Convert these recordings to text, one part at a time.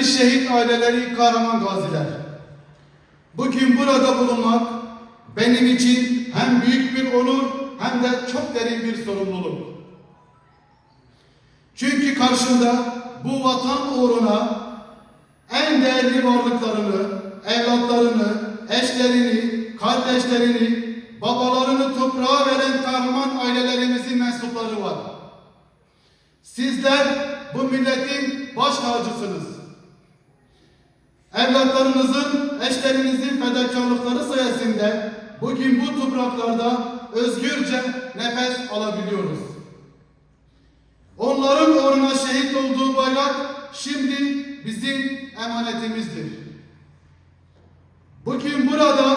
Kıymetli şehit aileleri, kahraman gaziler. Bugün burada bulunmak benim için hem büyük bir onur hem de çok derin bir sorumluluk. Çünkü karşımda bu vatan uğruna en değerli varlıklarını, evlatlarını, eşlerini, kardeşlerini, babalarını toprağa veren kahraman ailelerimizin mensupları var. Sizler bu milletin baş tacısınız. Eşlerinizin fedakarlıkları sayesinde bugün bu topraklarda özgürce nefes alabiliyoruz. Onların uğruna şehit olduğu bayrak şimdi bizim emanetimizdir. Bugün burada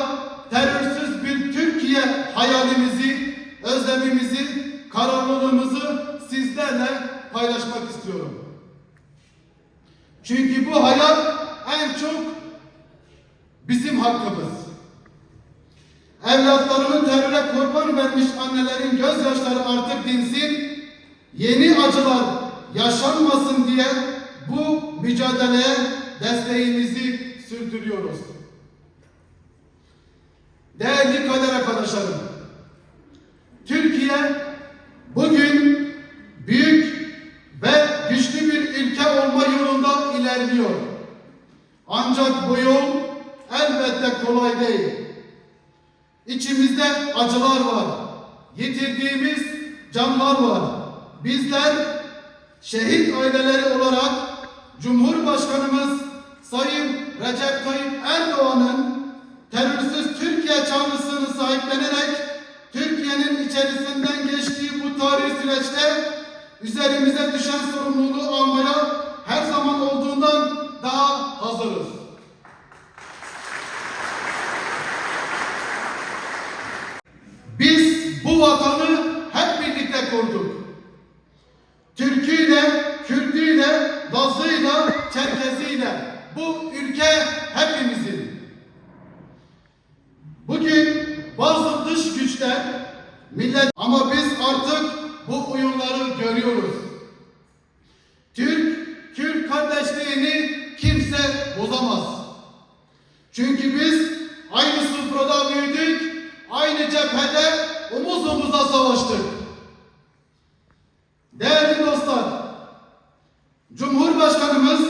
terörsüz bir Türkiye hayalimizi, özlemimizi, kararlılığımızı sizlerle paylaşmak istiyorum. Çünkü bu hayal en çok bizim hakkımız. Evlatlarını teröre kurban vermiş annelerin gözyaşları artık dinsin, yeni acılar yaşanmasın diye bu mücadeleye desteğimizi sürdürüyoruz. Değerli kader arkadaşlarım, Türkiye bugün büyük ve güçlü bir ülke olma yolunda ilerliyor. Ancak bu yol kolay değil. İçimizde acılar var. Yitirdiğimiz canlar var. Bizler şehit aileleri olarak Cumhurbaşkanımız Sayın Recep Tayyip Erdoğan'ın terörsüz Türkiye çağrısını sahiplenerek Türkiye'nin içerisinden geçtiği bu tarihi süreçte üzerimize düşen sorumluluğu almaya her zaman olduğundan daha hazırız. Biz bu vatanı hep birlikte kurduk. Türküyle, Kürdüyle, Lazıyla, Çerkeziyle bu ülke hepimizin. Bugün bazı güçler millet ama biz artık bu oyunları görüyoruz. Türk, Kürt kardeşliğini kimse bozamaz. Çünkü biz aynı sofrada büyüdük, aynı cephede omuz omuza savaştık. Değerli dostlar, Cumhurbaşkanımız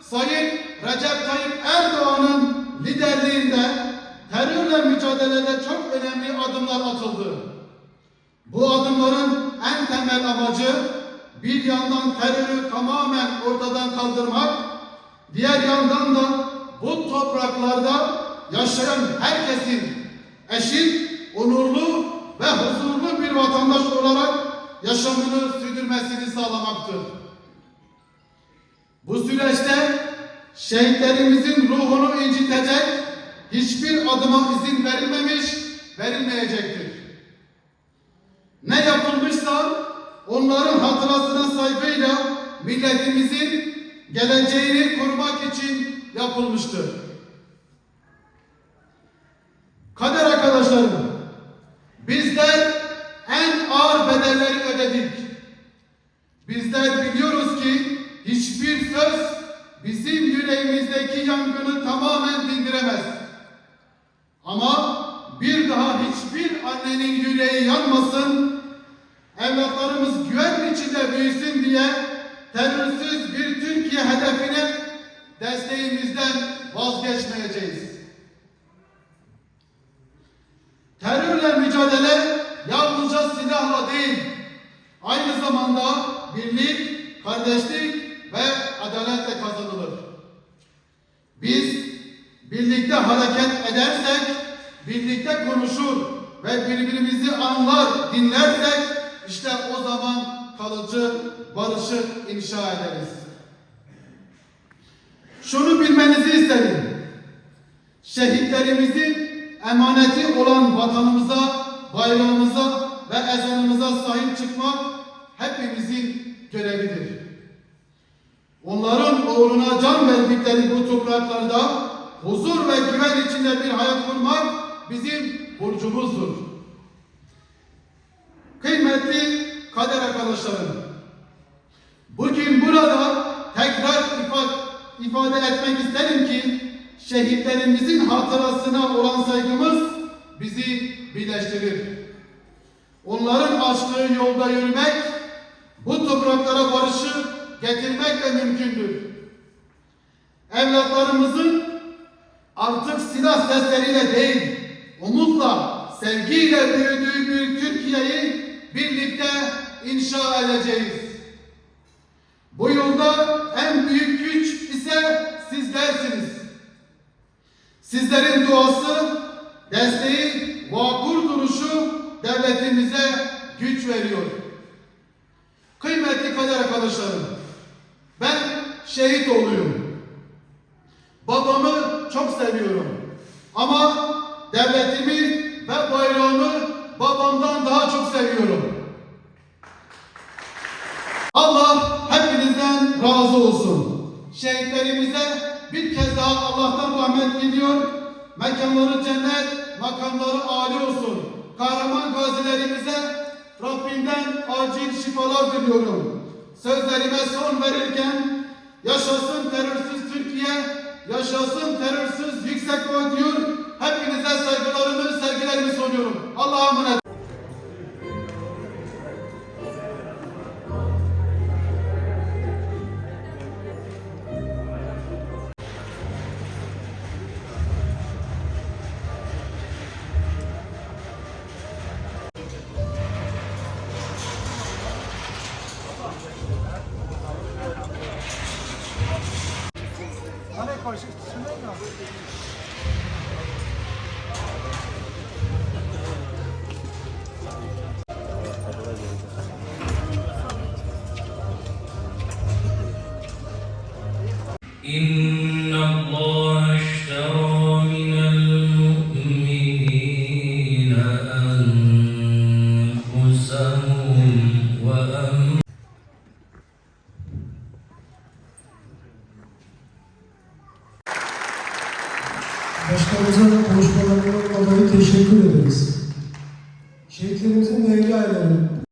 Sayın Recep Tayyip Erdoğan'ın liderliğinde terörle mücadelede çok önemli adımlar atıldı. Bu adımların en temel amacı bir yandan terörü tamamen ortadan kaldırmak, diğer yandan da bu topraklarda yaşayan herkesin eşit, onurlu ve huzurlu bir vatandaş olarak yaşamını sürdürmesini sağlamaktır. Bu süreçte şehitlerimizin ruhunu incitecek hiçbir adıma izin verilmemiş, verilmeyecektir. Ne yapılmışsa onların hatırasına saygıyla milletimizin geleceğini korumak için yapılmıştır. Kader arkadaşlarım, bizler en ağır bedelleri ödedik. Bizler biliyoruz ki hiçbir söz bizim yüreğimizdeki yangını tamamen dindiremez. Ama bir daha hiçbir annenin yüreği yanmasın, evlatlarımız güven içinde büyüsün diye terörsüz bir Türkiye hedefine desteğimizden vazgeçmeyeceğiz. Terörle mücadele yalnızca silahla değil, aynı zamanda birlik, kardeşlik ve adaletle kazanılır. Biz birlikte hareket edersek, birlikte konuşur ve birbirimizi anlar, dinlersek barışı inşa ederiz. Şunu bilmenizi isterim. Şehitlerimizin emaneti olan vatanımıza, bayrağımıza ve ezanımıza sahip çıkmak hepimizin görevidir. Onların uğruna can verdikleri bu topraklarda huzur ve güven içinde bir hayat kurmak bizim burcumuzdur. Kıymetli kader arkadaşlarım, bugün burada tekrar ifade, etmek isterim ki şehitlerimizin hatırasına olan saygımız bizi birleştirir. Onların açtığı yolda yürümek, bu topraklara barışı getirmekle mümkündür. Evlatlarımızın artık silah sesleriyle değil, umutla, sevgiyle büyüdüğü bir Türkiye'yi birlikte inşa edeceğiz. Bu yolda en büyük güç ise sizlersiniz. Sizlerin duası, desteği, vakur duruşu devletimize güç veriyor. Kıymetli kader arkadaşlarım, ben şehit oğluyum. Babamı çok seviyorum. Ama devletimi ve bayrağımı babamdan daha çok seviyorum. Şehitlerimize bir kez daha Allah'tan rahmet diliyor. Mekanları cennet, makamları âli olsun. Kahraman gazilerimize Rabbimden acil şifalar diliyorum. Sözlerime son verirken yaşasın terörsüz Türkiye, yaşasın terörsüz yüksek Doğu diyor. Hepinize saygılarımı, sevgilerimi sunuyorum. Allah'a emanet.